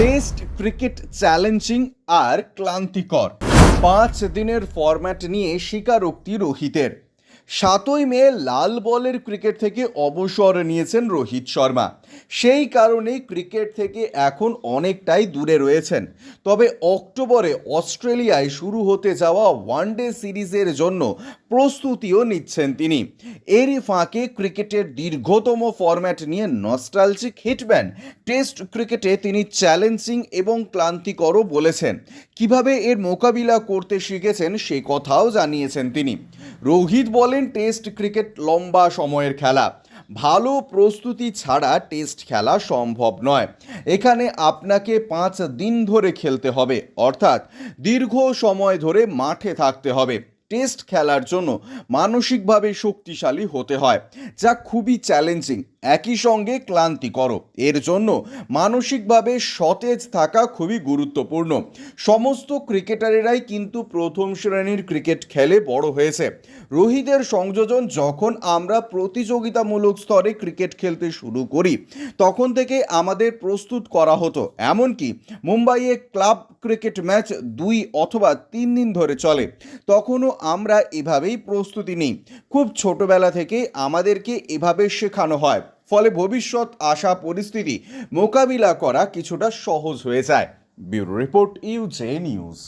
Test cricket challenging আর ক্লান্তিকর। পাঁচ দিনের ফরম্যাট নিয়ে স্বীকারোক্তি রোহিতের। সাতই মে লাল বলের ক্রিকেট থেকে অবসর নিয়েছেন রোহিত শর্মা। সেই কারণেই ক্রিকেট থেকে এখন অনেকটাই দূরে রয়েছেন। তবে অক্টোবরে অস্ট্রেলিয়ায় শুরু হতে যাওয়া ওয়ানডে সিরিজের জন্য প্রস্তুতিও নিচ্ছেন তিনি। এরই ফাঁকে ক্রিকেটের দীর্ঘতম ফরম্যাট নিয়ে নস্টালজিক হিটম্যান টেস্ট ক্রিকেটে তিনি চ্যালেঞ্জিং এবং ক্লান্তিকরও বলেছেন। কীভাবে এর মোকাবিলা করতে শিখেছেন সে কথাও জানিয়েছেন তিনি। রোহিত বলেন টেস্ট ক্রিকেট লম্বা সময়ের খেলা। ভালো প্রস্তুতি ছাড়া টেস্ট খেলা সম্ভব নয়। এখানে আপনাকে পাঁচ দিন ধরে খেলতে হবে। অর্থাৎ দীর্ঘ সময় ধরে মাঠে থাকতে হবে। টেস্ট খেলার জন্য মানসিকভাবে শক্তিশালী হতে হয়, যা খুবই চ্যালেঞ্জিং একই সঙ্গে ক্লান্তিকর এর জন্য মানসিকভাবে সতেজ থাকা খুবই গুরুত্বপূর্ণ। সমস্ত ক্রিকেটারেরাই কিন্তু প্রথম শ্রেণির ক্রিকেট খেলে বড় হয়েছে। রোহিতের সংযোজন যখন আমরা প্রতিযোগিতামূলক স্তরে ক্রিকেট খেলতে শুরু করি, তখন থেকে আমাদের প্রস্তুত করা হতো। এমনকি মুম্বাইয়ে ক্লাব ক্রিকেট ম্যাচ দুই অথবা তিন দিন ধরে চলে। তখনও আমরা এভাবেই প্রস্তুতি নিই। খুব ছোটবেলা থেকে আমাদেরকে এভাবে শেখানো হয়। ফলে ভবিষ্যৎ আসা পরিস্থিতি মোকাবিলা করা কিছুটা সহজ হয়ে যায়। Bureau report UJ news.